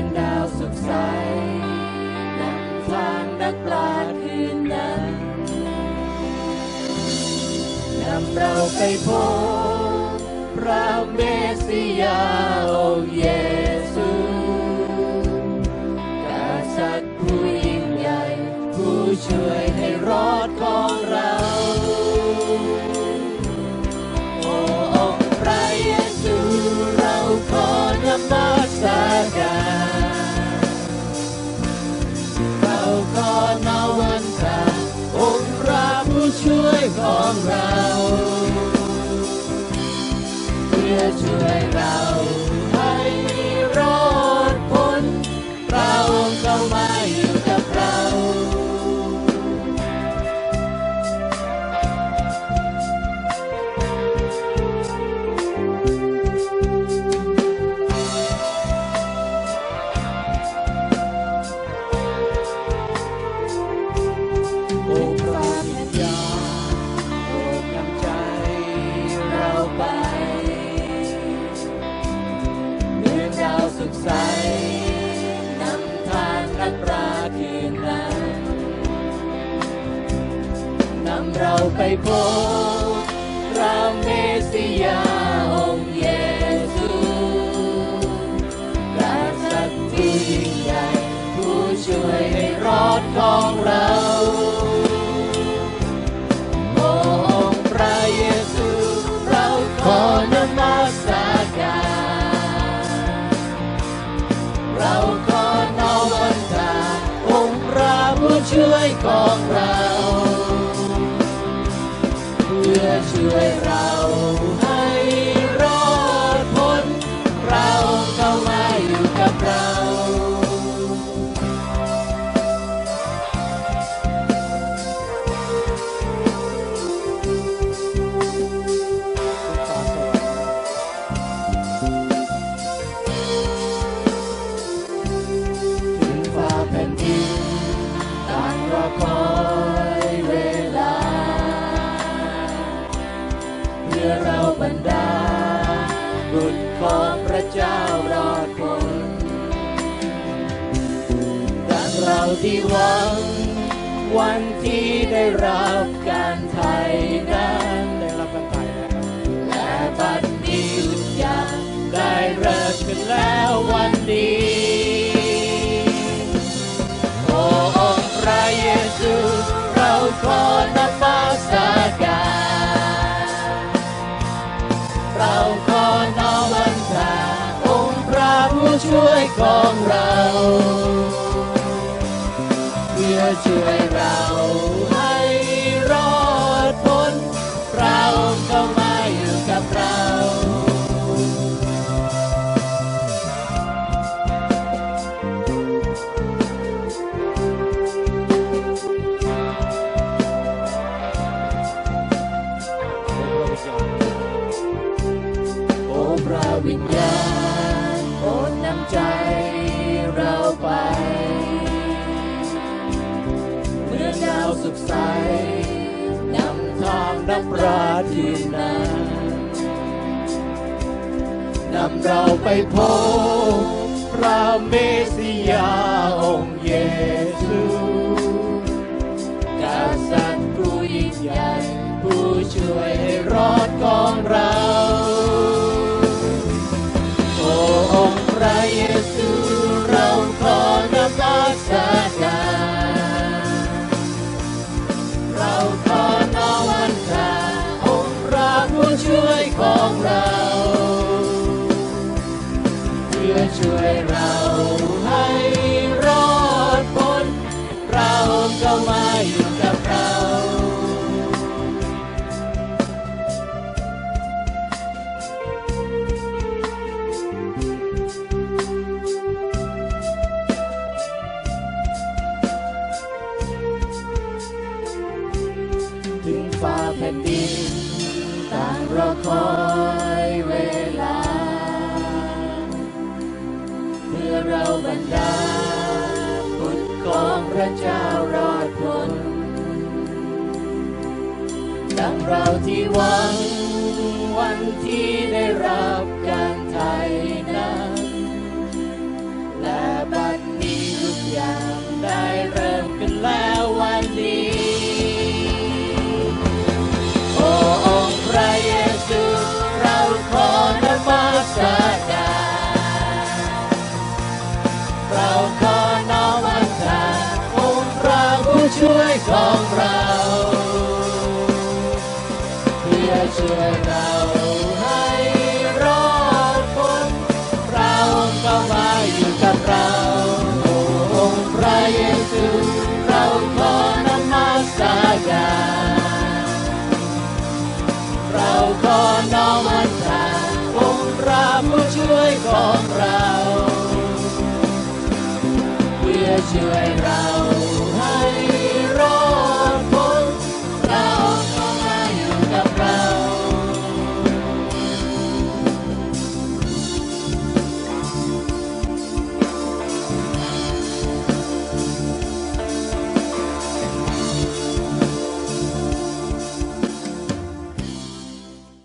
อนดาวสุขใสนำทางนักปราชญ์คืนนั้นนำเราไปพบ ช่วยของเรา เพื่อช่วยเรา อนดาวสุขใสนำทางนักราคืนนั้นนำเราไปพบพระเมสสิยา พื่ เจ้ารอดพ้นรักเราที่หวัง วันที่ได้รับการไถ่นั้น ของเราเพื่อช่วย ใสนำทางนักปราชญ์คืนนั้นนำเราไปพบพระเมสสิยาองค์เยซูกษัตริย์ผู้ยิ่งใหญ่ผู้ช่วยให้รอดก่อน ของเรา เพื่อช่วยเราให้รอดพ้นเราเข้ามาอยู่กับเราถึงฟ้าแผ่นดิน ต่างรอคอยเวลา เพื่อเราบรรดาบุตรของพระเจ้ารอดพ้นดังเราที่หวังวันที่ได้รับ treasure and round.